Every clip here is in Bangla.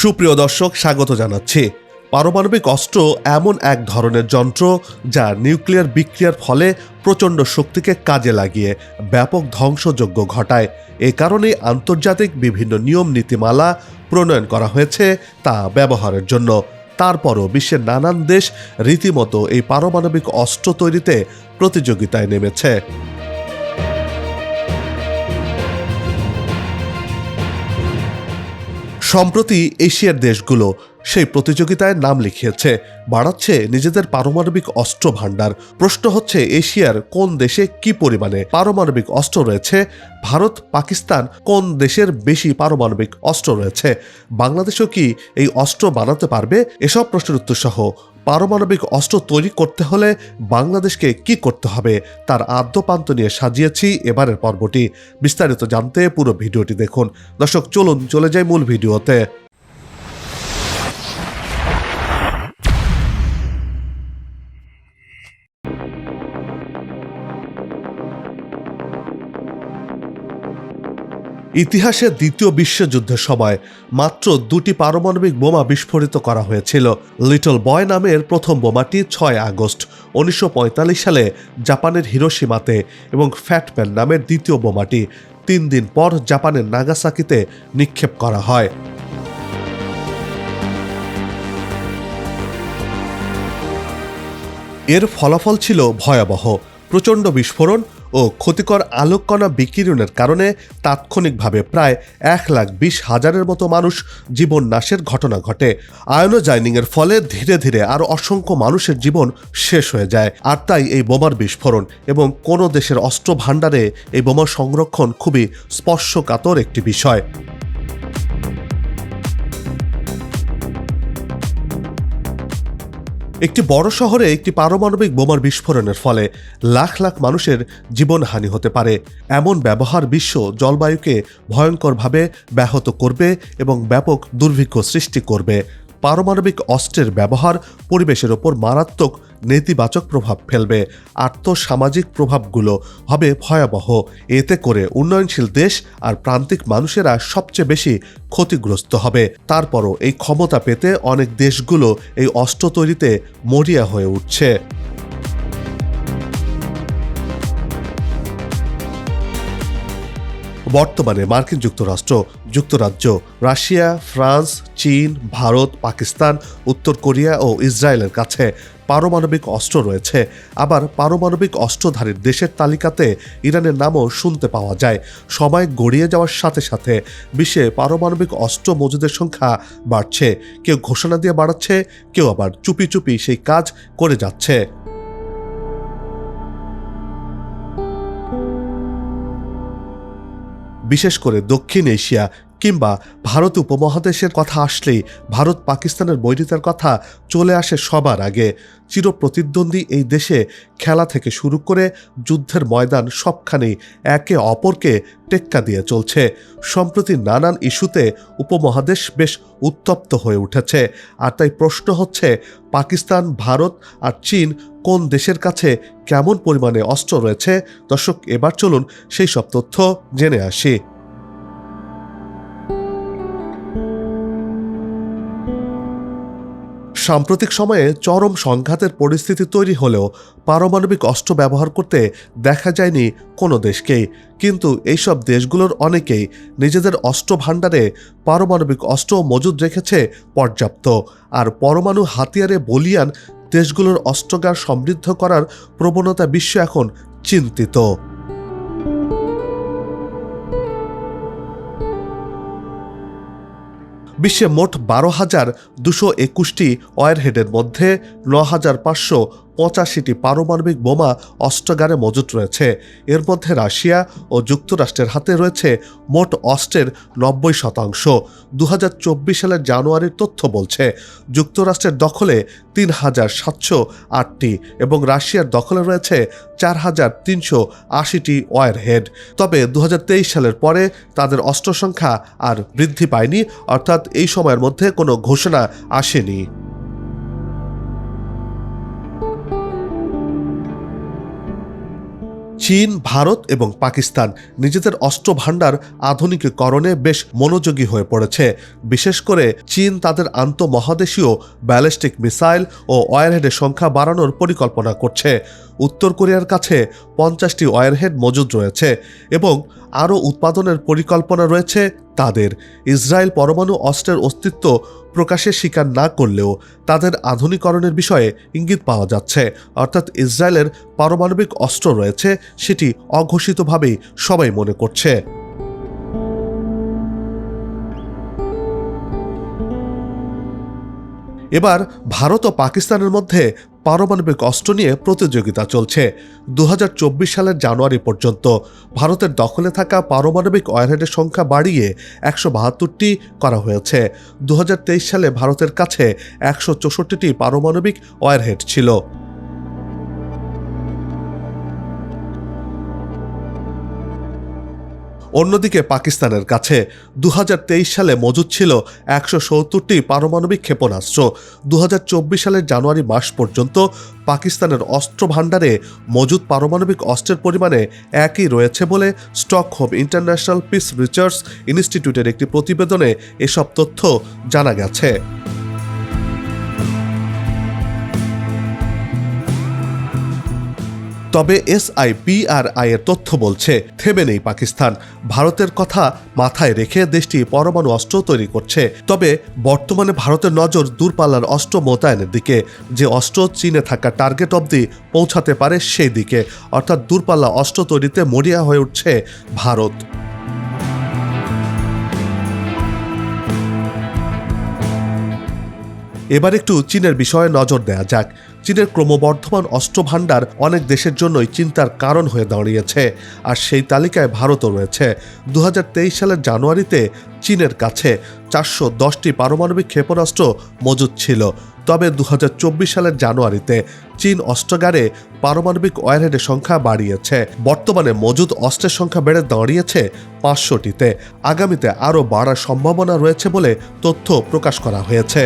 সুপ্রিয় দর্শক, স্বাগত জানাচ্ছি। পারমাণবিক অস্ত্র এমন এক ধরনের যন্ত্র যা নিউক্লিয়ার বিক্রিয়ার ফলে প্রচণ্ড শক্তিকে কাজে লাগিয়ে ব্যাপক ধ্বংসযজ্ঞ ঘটায়। এ কারণে আন্তর্জাতিক বিভিন্ন নিয়ম, নীতিমালা প্রণয়ন করা হয়েছে তা ব্যবহারের জন্য। তারপরও বিশ্বের নানান দেশ রীতিমতো এই পারমাণবিক অস্ত্র তৈরিতে প্রতিযোগিতায় নেমেছে। সম্প্রতি এশিয়ার দেশগুলো সেই প্রতিযোগিতায় নাম লিখিয়েছে। বাড়াচ্ছে নিজেদের পারমাণবিক অস্ত্র ভাণ্ডার। প্রশ্ন হচ্ছে, এশিয়ার কোন দেশে কি পরিমাণে পারমাণবিক অস্ত্র রয়েছে? ভারত, পাকিস্তান কোন দেশের বেশি পারমাণবিক অস্ত্র রয়েছে? বাংলাদেশও কি এই অস্ত্র বানাতে পারবে? এসব প্রশ্নের উত্তর সহ পারমাণবিক অস্ত্র তৈরি করতে হলে বাংলাদেশকে কি করতে হবে তার আদ্যপান্ত নিয়ে সাজিয়েছি এবারের পর্বটি। বিস্তারিত জানতে পুরো ভিডিওটি দেখুন। দর্শক, চলুন, চলে যাই মূল ভিডিওতে। ইতিহাসে দ্বিতীয় বিশ্বযুদ্ধের সময় মাত্র দুটি পারমাণবিক বোমা বিস্ফোরিত করা হয়েছিল। লিটল বয় নামের প্রথম বোমাটি ছয় আগস্ট উনিশশো পঁয়তাল্লিশ সালে জাপানের হিরোসীমাতে এবং ফ্যাটম্যান নামের দ্বিতীয় বোমাটি তিন দিন পর জাপানের নাগাসাকিতে নিক্ষেপ করা হয়। এর ফলাফল ছিল ভয়াবহ। প্রচণ্ড বিস্ফোরণ ও ক্ষতিকর আলোককণা বিকিরণের কারণে তাৎক্ষণিকভাবে প্রায় এক লাখ বিশ হাজারের মতো মানুষ জীবন নাশের ঘটনা ঘটে। আয়নোজাইনিংয়ের ফলে ধীরে ধীরে আরও অসংখ্য মানুষের জীবন শেষ হয়ে যায়। আর তাই এই বোমার বিস্ফোরণ এবং কোনো দেশের অস্ত্র ভাণ্ডারে এই বোমা সংরক্ষণ খুবই স্পর্শকাতর একটি বিষয়। একটি বড় শহরে একটি পারমাণবিক বোমার বিস্ফোরণের ফলে লাখ লাখ মানুষের জীবনহানি হতে পারে। এমন ব্যবহার বিশ্ব জলবায়ুকে ভয়ঙ্করভাবে ব্যাহত করবে এবং ব্যাপক দুর্ভিক্ষ সৃষ্টি করবে। পারমাণবিক অস্ত্রের ব্যবহার পরিবেশের ওপর মারাত্মক নেতিবাচক প্রভাব ফেলবে। আর্থসামাজিক প্রভাবগুলো হবে ভয়াবহ। এতে করে উন্নয়নশীল দেশ আর প্রান্তিক মানুষেরা সবচেয়ে বেশি ক্ষতিগ্রস্ত হবে। তারপরও এই ক্ষমতা পেতে অনেক দেশগুলো এই অস্ত্র তৈরিতে মরিয়া হয়ে উঠছে। বর্তমানে মার্কিন যুক্তরাষ্ট্র, যুক্তরাজ্য, রাশিয়া, ফ্রান্স, চীন, ভারত, পাকিস্তান, উত্তর কোরিয়া ও ইসরায়েলের কাছে পারমাণবিক অস্ত্র রয়েছে। আবার পারমাণবিক অস্ত্রধারীর দেশের তালিকাতে ইরানের নামও শুনতে পাওয়া যায়। সময় গড়িয়ে যাওয়ার সাথে সাথে বিশ্বে পারমাণবিক অস্ত্র মজুদের সংখ্যা বাড়ছে। কেউ ঘোষণা দিয়ে বাড়াচ্ছে, কেউ আবার চুপি চুপি সেই কাজ করে যাচ্ছে। বিশেষ করে দক্ষিণ এশিয়া কিংবা ভারত উপমহাদেশের কথা আসলেই ভারত পাকিস্তানের বৈরিতার কথা চলে আসে সবার আগে। চিরপ্রতিদ্বন্দ্বী এই দেশে খেলা থেকে শুরু করে যুদ্ধের ময়দান সবখানেই একে অপরকে টেক্কা দিয়ে চলছে। সম্প্রতি নানান ইস্যুতে উপমহাদেশ বেশ উত্তপ্ত হয়ে উঠেছে। আর তাই প্রশ্ন হচ্ছে, পাকিস্তান, ভারত আর চীন কোন দেশের কাছে কেমন পরিমাণে অস্ত্র রয়েছে? দর্শক, এবার চলুন সেই সব তথ্য জেনে আসি। সাম্প্রতিক সময়ে চরম সংঘাতের পরিস্থিতি তৈরি হলেও পারমাণবিক অস্ত্র ব্যবহার করতে দেখা যায়নি কোনো দেশকেই। কিন্তু এইসব দেশগুলোর অনেকেই নিজেদের অস্ত্র ভাণ্ডারে পারমাণবিক অস্ত্র মজুদ রেখেছে পর্যাপ্ত। আর পরমাণু হাতিয়ারে বলিয়ান দেশগুলোর অস্ত্রগার সমৃদ্ধ করার প্রবণতা বিশ্ব এখন চিন্তিত। বিশ্বে মোট বারো হাজার দুশো একুশটি অয়ারহেডের মধ্যে ন হাজার পাঁচশো পঁচাশিটি পারমাণবিক বোমা অস্ত্রাগারে মজুত রয়েছে। এর মধ্যে রাশিয়া ও যুক্তরাষ্ট্রের হাতে রয়েছে মোট অস্ত্রের নব্বই শতাংশ। দু হাজার চব্বিশ সালের জানুয়ারির তথ্য বলছে, যুক্তরাষ্ট্রের দখলে তিন হাজার সাতশো আটটি এবং রাশিয়ার দখলে রয়েছে চার হাজার তিনশো আশিটি ওয়ার হেড তবে দু হাজার তেইশ সালের পরে তাদের অস্ত্র সংখ্যা আর বৃদ্ধি পায়নি, অর্থাৎ এই সময়ের মধ্যে কোনো ঘোষণা আসেনি। চীন, ভারত এবং পাকিস্তান নিজেদের অস্ত্র ভাণ্ডার আধুনিকীকরণে বেশ মনোযোগী হয়ে পড়েছে। বিশেষ করে চীন তাদের আন্তঃমহাদেশীয় ব্যালিস্টিক মিসাইল ও ওয়ারহেডের সংখ্যা বাড়ানোর পরিকল্পনা করছে। উত্তর কোরিয়ার কাছে পঞ্চাশটি ওয়ারহেড মজুদ রয়েছে এবং আরও উৎপাদনের পরিকল্পনা রয়েছে তাদের। ইসরায়েল পরমাণু অস্ত্রের অস্তিত্ব প্রকাশের স্বীকার না করলেও তাদের আধুনিকরণের বিষয়ে ইঙ্গিত পাওয়া যাচ্ছে। অর্থাৎ ইসরায়েলের পারমাণবিক অস্ত্র রয়েছে, সেটি অঘোষিতভাবেই সবাই মনে করছে। এবার ভারত ও পাকিস্তানের মধ্যে পারমাণবিক অস্ত্র নিয়ে প্রতিযোগিতা চলছে। দু হাজার চব্বিশ সালের জানুয়ারি পর্যন্ত ভারতের দখলে থাকা পারমাণবিক অয়ারহেডের সংখ্যা বাড়িয়ে একশো বাহাত্তরটি করা হয়েছে। দু হাজার তেইশ সালে ভারতের কাছে একশো চৌষট্টিটি পারমাণবিক অয়ারহেড ছিল। অন্যদিকে পাকিস্তানের কাছে দু হাজার তেইশ সালে মজুদ ছিল একশো সত্তরটি পারমাণবিক ক্ষেপণাস্ত্র। দু হাজার চব্বিশ সালের জানুয়ারি মাস পর্যন্ত পাকিস্তানের অস্ত্র ভাণ্ডারে মজুদ পারমাণবিক অস্ত্রের পরিমাণে একই রয়েছে বলে স্টকহোম ইন্টারন্যাশনাল পিস রিসার্চ ইনস্টিটিউটের একটি প্রতিবেদনে এসব তথ্য জানা গেছে। তবে এসআইপিআরআই এর তথ্য বলছে, থেমে নেই পাকিস্তান। ভারতের কথা মাথায় রেখে দেশটি পরমাণু অস্ত্র তৈরি করছে। তবে বর্তমানে ভারতের নজর দূরপাল্লার অস্ত্র মোতায়েনের দিকে। যে অস্ত্র চীনে থাকা টার্গেট অবধি পৌঁছাতে পারে সেই দিকে। অর্থাৎ দূরপাল্লা অস্ত্র তৈরিতে মরিয়া হয়ে উঠছে ভারত। এবার একটু চীনের বিষয়ে নজর দেয়া যাক। চীনের ক্রমবর্ধমান অস্ত্রভাণ্ডার অনেক দেশের জন্যই চিন্তার কারণ হয়ে দাঁড়িয়েছে, আর সেই তালিকায় ভারতও রয়েছে। দু হাজার তেইশ সালের জানুয়ারিতে চীনের কাছে চারশো দশটি পারমাণবিক ক্ষেপণাস্ত্র মজুদ ছিল। তবে দু হাজার চব্বিশ সালের জানুয়ারিতে চীন অস্ত্রাগারে পারমাণবিক ওয়ারহেডের সংখ্যা বাড়িয়েছে। বর্তমানে মজুদ অস্ত্রের সংখ্যা বেড়ে দাঁড়িয়েছে পাঁচশোটিতে। আগামীতে আরও বাড়ার সম্ভাবনা রয়েছে বলে তথ্য প্রকাশ করা হয়েছে।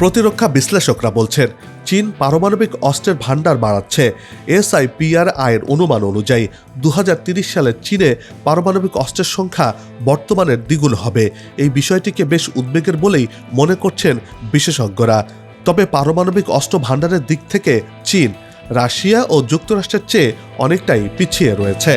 প্রতিরক্ষা বিশ্লেষকরা বলছেন, চীন পারমাণবিক অস্ত্রের ভাণ্ডার বাড়াচ্ছে। এসআইপিআর আয়ের অনুমান অনুযায়ী দু সালে চীনে পারমাণবিক অস্ত্রের সংখ্যা বর্তমানের দ্বিগুণ হবে। এই বিষয়টিকে বেশ উদ্বেগের বলেই মনে করছেন বিশেষজ্ঞরা। তবে পারমাণবিক অস্ত্র ভাণ্ডারের দিক থেকে চীন, রাশিয়া ও যুক্তরাষ্ট্রের চেয়ে অনেকটাই পিছিয়ে রয়েছে।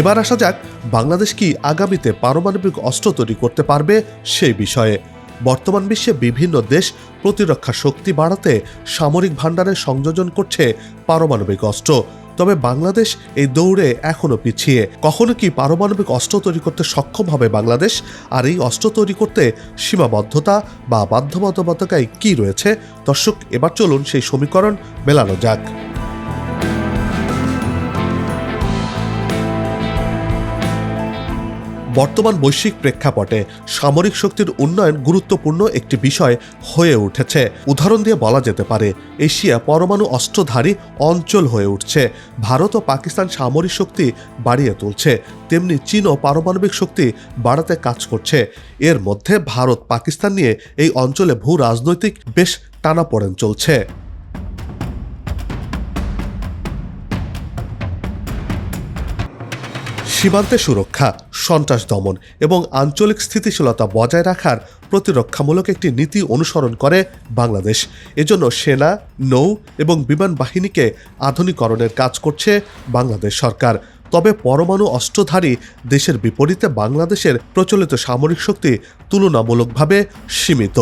এবার আসা যাক বাংলাদেশ কি আগামীতে পারমাণবিক অস্ত্র তৈরি করতে পারবে সেই বিষয়ে। বর্তমান বিশ্বে বিভিন্ন দেশ প্রতিরক্ষা শক্তি বাড়াতে সামরিক ভাণ্ডারে সংযোজন করছে পারমাণবিক অস্ত্র। তবে বাংলাদেশ এই দৌড়ে এখনও পিছিয়ে। কখনো কি পারমাণবিক অস্ত্র তৈরি করতে সক্ষম হবে বাংলাদেশ? আর এই অস্ত্র তৈরি করতে সীমাবদ্ধতা বা বাধ্যবাধকতায় কি রয়েছে? দর্শক, এবার চলুন সেই সমীকরণ মেলানো যাক। বর্তমান বৈশ্বিক প্রেক্ষাপটে সামরিক শক্তির উন্নয়ন গুরুত্বপূর্ণ একটি বিষয় হয়ে উঠেছে। উদাহরণ দিয়ে বলা যেতে পারে, এশিয়া পরমাণু অস্ত্রধারী অঞ্চল হয়ে উঠছে। ভারত ও পাকিস্তান সামরিক শক্তি বাড়িয়ে তুলছে। তেমনি চীনও পারমাণবিক শক্তি বাড়াতে কাজ করছে। এর মধ্যে ভারত পাকিস্তান নিয়ে এই অঞ্চলে ভূ রাজনৈতিক বেশ টানাপোড়েন চলছে। সীমান্তে সুরক্ষা, সন্ত্রাস দমন এবং আঞ্চলিক স্থিতিশীলতা বজায় রাখার প্রতিরক্ষামূলক একটি নীতি অনুসরণ করে বাংলাদেশ। এজন্য সেনা, নৌ এবং বিমান বাহিনীকে আধুনিকরণের কাজ করছে বাংলাদেশ সরকার। তবে পরমাণু অস্ত্রধারী দেশের বিপরীতে বাংলাদেশের প্রচলিত সামরিক শক্তি তুলনামূলকভাবে সীমিত।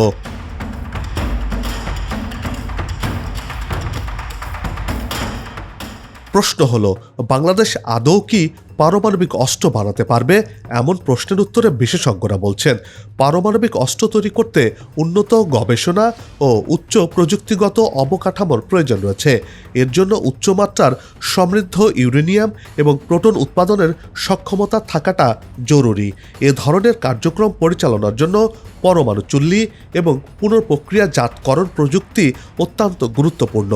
প্রশ্ন হলো, বাংলাদেশ আদৌ কি পারমাণবিক অস্ত্র বানাতে পারবে এমন প্রশ্নের উত্তরে বিশেষজ্ঞরা বলছেন, পারমাণবিক অস্ত্র তৈরি করতে উন্নত গবেষণা ও উচ্চ প্রযুক্তিগত অবকাঠামোর প্রয়োজন রয়েছে। এর জন্য উচ্চমাত্রার সমৃদ্ধ ইউরেনিয়াম এবং প্রোটন উৎপাদনের সক্ষমতা থাকাটা জরুরি। এ ধরনের কার্যক্রম পরিচালনার জন্য পরমাণু চুল্লি এবং পুনঃপ্রক্রিয়াজাতকরণ প্রযুক্তি অত্যন্ত গুরুত্বপূর্ণ।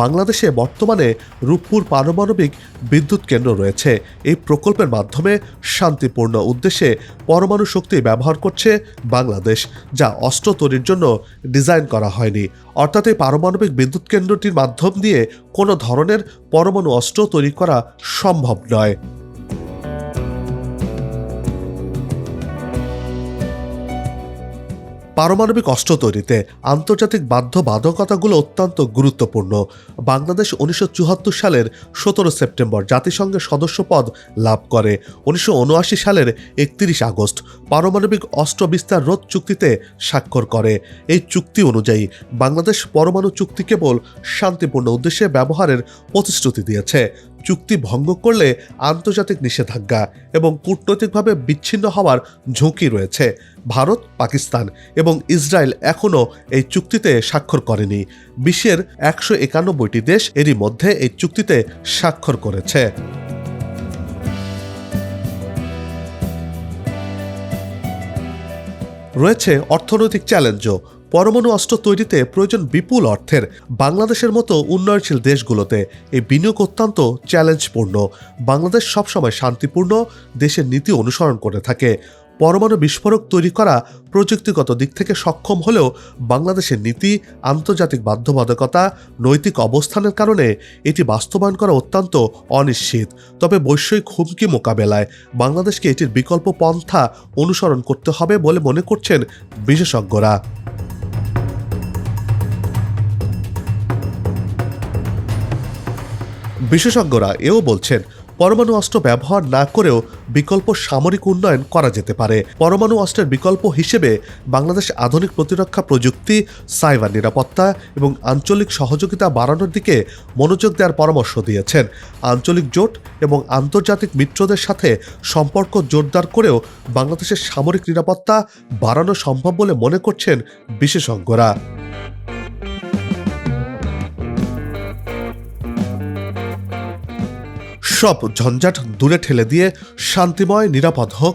বাংলাদেশে বর্তমানে রূপপুর পারমাণবিক বিদ্যুৎ কেন্দ্র রয়েছে। এই প্রকল্পের মাধ্যমে শান্তিপূর্ণ উদ্দেশ্যে পরমাণু শক্তি ব্যবহার করছে বাংলাদেশ, যা অস্ত্র তৈরির জন্য ডিজাইন করা হয়নি। অর্থাৎ এই পারমাণবিক বিদ্যুৎ কেন্দ্রটির মাধ্যম দিয়ে কোনো ধরনের পরমাণু অস্ত্র তৈরি করা সম্ভব নয়। পারমাণবিক অস্ত্র তৈরিতে আন্তর্জাতিক বাধ্যবাধকতাগুলো অত্যন্ত গুরুত্বপূর্ণ। বাংলাদেশ উনিশশো চুয়াত্তর সালের সতেরো সেপ্টেম্বর জাতিসংঘের সদস্যপদ লাভ করে। উনিশশো উনআশি সালের একত্রিশ আগস্ট পারমাণবিক অস্ত্র বিস্তার রোধ চুক্তিতে স্বাক্ষর করে। এই চুক্তি অনুযায়ী বাংলাদেশ পরমাণু চুক্তি কেবল শান্তিপূর্ণ উদ্দেশ্যে ব্যবহারের প্রতিশ্রুতি দিয়েছে। চুক্তি ভঙ্গ করলে আন্তর্জাতিক নিষেধাজ্ঞা এবং কূটনৈতিকভাবে বিচ্ছিন্ন হওয়ার ঝুঁকি রয়েছে। ভারত, পাকিস্তান এবং ইসরায়েল এখনও এই চুক্তিতে স্বাক্ষর করেনি। বিশ্বের একশো একানব্বইটি দেশ এরই মধ্যে এই চুক্তিতে স্বাক্ষর করেছে। রয়েছে অর্থনৈতিক চ্যালেঞ্জও। পরমাণু অস্ত্র তৈরিতে প্রয়োজন বিপুল অর্থের বাংলাদেশের মতো উন্নয়নশীল দেশগুলোতে এই বিনিয়োগ অত্যন্ত চ্যালেঞ্জপূর্ণ বাংলাদেশ সবসময় শান্তিপূর্ণ, দেশের নীতি অনুসরণ করে থাকে। পরমাণু বিস্ফোরক তৈরি করা প্রযুক্তিগত দিক থেকে সক্ষম হলেও বাংলাদেশের নীতি, আন্তর্জাতিক বাধ্যবাধকতা, নৈতিক অবস্থানের কারণে এটি বাস্তবায়ন করা অত্যন্ত অনিশ্চিত। তবে বৈশ্বিক হুমকি মোকাবেলায় বাংলাদেশকে এটির বিকল্প পন্থা অনুসরণ করতে হবে বলে মনে করছেন বিশেষজ্ঞরা। বিশেষজ্ঞরা এও বলছেন, পরমাণু অস্ত্র ব্যবহার না করেও বিকল্প সামরিক উন্নয়ন করা যেতে পারে। পরমাণু অস্ত্রের বিকল্প হিসেবে বাংলাদেশ আধুনিক প্রতিরক্ষা প্রযুক্তি, সাইবার নিরাপত্তা এবং আঞ্চলিক সহযোগিতা বাড়ানোর দিকে মনোযোগ দেওয়ার পরামর্শ দিয়েছেন। আঞ্চলিক জোট এবং আন্তর্জাতিক মিত্রদের সাথে সম্পর্ক জোরদার করেও বাংলাদেশের সামরিক নিরাপত্তা বাড়ানো সম্ভব বলে মনে করছেন বিশেষজ্ঞরা। সব ঝঞ্ঝাট দূরে ঠেলে দিয়ে শান্তিময় নিরাপদ হোক